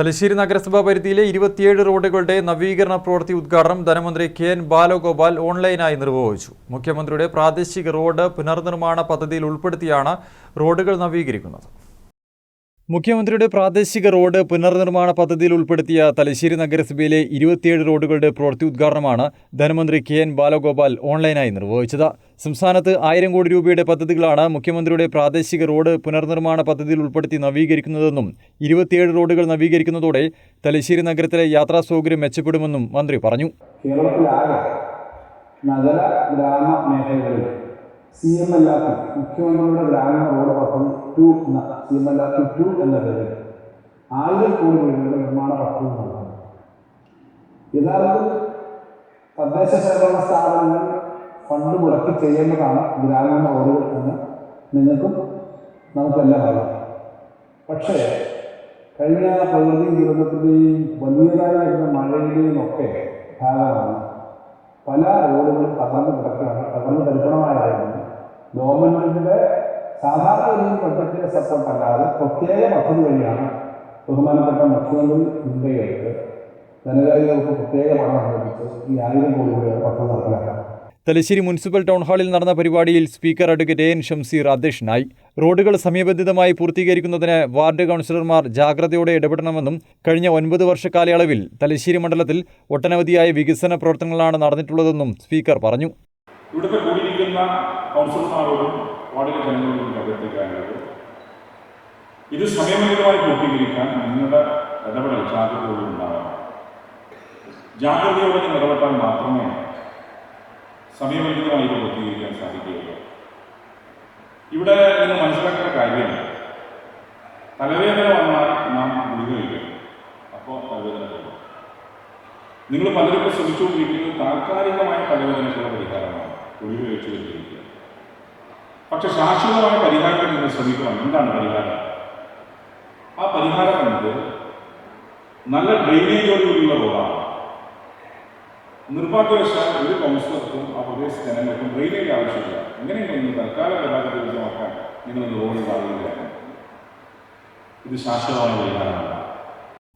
തലശ്ശേരി നഗരസഭാ പരിധിയിലെ ഇരുപത്തിയേഴ് റോഡുകളുടെ നവീകരണ പ്രവൃത്തി ഉദ്ഘാടനം ധനമന്ത്രി കെ എൻ ബാലഗോപാൽ ഓൺലൈനായി നിർവഹിച്ചു. മുഖ്യമന്ത്രിയുടെ പ്രാദേശിക റോഡ് പുനർനിർമ്മാണ പദ്ധതിയിൽ ഉൾപ്പെടുത്തിയാണ് റോഡുകൾ നവീകരിക്കുന്നത്. മുഖ്യമന്ത്രിയുടെ പ്രാദേശിക റോഡ് പുനർനിർമ്മാണ പദ്ധതിയിൽ ഉൾപ്പെടുത്തിയ തലശ്ശേരി നഗരസഭയിലെ ഇരുപത്തിയേഴ് റോഡുകളുടെ പ്രവൃത്തി ഉദ്ഘാടനമാണ് ധനമന്ത്രി കെ എൻ ബാലഗോപാൽ ഓൺലൈനായി നിർവഹിച്ചത്. സംസ്ഥാനത്ത് ആയിരം കോടി രൂപയുടെ പദ്ധതികളാണ് മുഖ്യമന്ത്രിയുടെ പ്രാദേശിക റോഡ് പുനർനിർമ്മാണ പദ്ധതിയിൽ ഉൾപ്പെടുത്തി നവീകരിക്കുന്നതെന്നും ഇരുപത്തിയേഴ് റോഡുകൾ നവീകരിക്കുന്നതോടെ തലശ്ശേരി നഗരത്തിലെ യാത്രാ സൗകര്യം മെച്ചപ്പെടുമെന്നും മന്ത്രി പറഞ്ഞു. കേരളത്തിലാകെ നഗര ഗ്രാമ മേഖലകളിൽ സി എം എൽ ആർ മുഖ്യമന്ത്രിയുടെ ഗ്രാമീണ റോഡ് പദ്ധതി ടു എന്ന C M L R two എന്ന പേരിൽ ആയിരം കോടി രൂപയുടെ നിർമ്മാണ പദ്ധതി നടത്തുന്നു യഥാർത്ഥത്തിൽ തദ്ദേശ സ്വയംഭരണ സ്ഥാപനങ്ങൾ ഫണ്ട് മുടക്കി ചെയ്യേണ്ടതാണ് ഗ്രാമീണ റോഡുകൾ എന്ന് നിങ്ങൾക്കും നമുക്കെല്ലാം അറിയാം. പക്ഷേ കഴിഞ്ഞ പ്രകൃതി ദുരന്തത്തിന്റെയും വലിയതായി മഴയുടെയും ഒക്കെ ഭാഗമാണ് പല റോഡുകളും തകർന്നു കിടക്കുകയാണ് തകർന്നു തരിപ്പണമായതായിരുന്നു ഗവൺമെന്റിന്റെ സാധാരണ ഒരു ബഡ്ജറ്റിന്റെ സപ്പോർട്ട് അല്ലാതെ പ്രത്യേക പദ്ധതി വഴിയാണ് ബഹുമാനപ്പെട്ട മുഖ്യമന്ത്രി മുൻകൈയെടുത്ത് ധനകാര്യ വകുപ്പ് പ്രത്യേക പണം അനുവദിച്ച്. ഈ ആയിരം കോടി രൂപയുടെ പദ്ധതി നടപ്പിലാക്കാം തലശ്ശേരി മുനിസിപ്പൽ ടൗൺ ഹാളിൽ നടന്ന പരിപാടിയിൽ സ്പീക്കർ അഡ്വക്കേറ്റ് എൻ ഷംസീർ അധ്യക്ഷനായി. റോഡുകൾ സമയബന്ധിതമായി പൂർത്തീകരിക്കുന്നതിന് വാർഡ് കൗൺസിലർമാർ ജാഗ്രതയോടെ ഇടപെടണമെന്നും കഴിഞ്ഞ ഒൻപത് വർഷ കാലയളവിൽ തലശ്ശേരി മണ്ഡലത്തിൽ ഒട്ടനവധിയായ വികസന പ്രവർത്തനങ്ങളാണ് നടന്നിട്ടുള്ളതെന്നും സ്പീക്കർ പറഞ്ഞു. കൂടിയിരിക്കുന്ന ഇത് സമയബന്ധിതമായി പൂർത്തീകരിക്കാൻ നിങ്ങളുടെ ഇടപെടൽ ജാഗ്രതയോടെ ഉണ്ടാകണം. ജാഗ്രതയോടെ നിങ്ങൾ ഇടപെട്ടാൽ മാത്രമേ സമയബന്ധിതമായി ഇത് പൂർത്തീകരിക്കാൻ സാധിക്കുകയുള്ളൂ ഇവിടെ നിങ്ങൾ മനസ്സിലാക്കേണ്ട കാര്യം തലവേദന വന്നാൽ നാം ഗുളിക കഴിക്കും അപ്പോൾ തലവേദന നിങ്ങൾ പലരും ശ്രമിച്ചുകൊണ്ടിരിക്കുന്നത് താൽക്കാലികമായ തലവേദനയ്ക്കുള്ള പരിഹാരമാണ് ഗുളിക കഴിച്ചു കൊണ്ടിരിക്കുക. പക്ഷെ ശാശ്വതമായ പരിഹാരത്തിൽ നിങ്ങൾ ശ്രമിക്കണം. എന്താണ് പരിഹാരം? ആ പരിഹാരം എന്നത് നല്ല ഡ്രെയിനേജോടുകൂടിയുള്ള റോഡാണ് നിർഭാഗ്യവശാൽ ഒരു കൗൺസിലർക്കും ആ പ്രദേശ ജനങ്ങൾക്കും ഡ്രെയിനേജ് ആവശ്യമില്ല. എങ്ങനെയെങ്കിലും തൽക്കാല ഗതാഗത വിജയമാക്കാൻ നിങ്ങൾ റോഡ് സാധ്യതയാണ് ഇത് ശാശ്വതമായ പരിഹാരമല്ല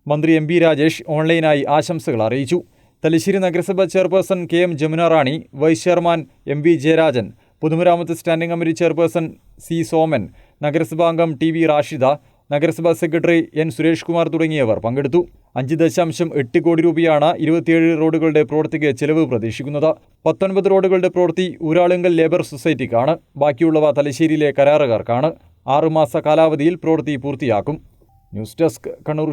മന്ത്രി എം പി രാജേഷ് ഓൺലൈനായി ആശംസകൾ അറിയിച്ചു. തലശ്ശേരി നഗരസഭ chairperson K M Jamuna Rani vice chairman M V Jayarajan പൊതുമരാമത്ത് standing committee chairperson C Soman നഗരസഭാംഗം T V Rashida നഗരസഭാ സെക്രട്ടറി എൻ സുരേഷ് കുമാർ തുടങ്ങിയവർ പങ്കെടുത്തു. അഞ്ച് ദശാംശം എട്ട് കോടി രൂപയാണ് ഇരുപത്തിയേഴ് റോഡുകളുടെ പ്രവൃത്തിക്ക് ചെലവ് പ്രതീക്ഷിക്കുന്നത്. പത്തൊൻപത് റോഡുകളുടെ പ്രവൃത്തി ഊരാളുങ്കൽ ലേബർ സൊസൈറ്റിക്കാണ്. ബാക്കിയുള്ളവ തലശ്ശേരിയിലെ കരാറുകാർക്കാണ്. ആറുമാസ കാലാവധിയിൽ പ്രവൃത്തി പൂർത്തിയാക്കും. News desk Kannur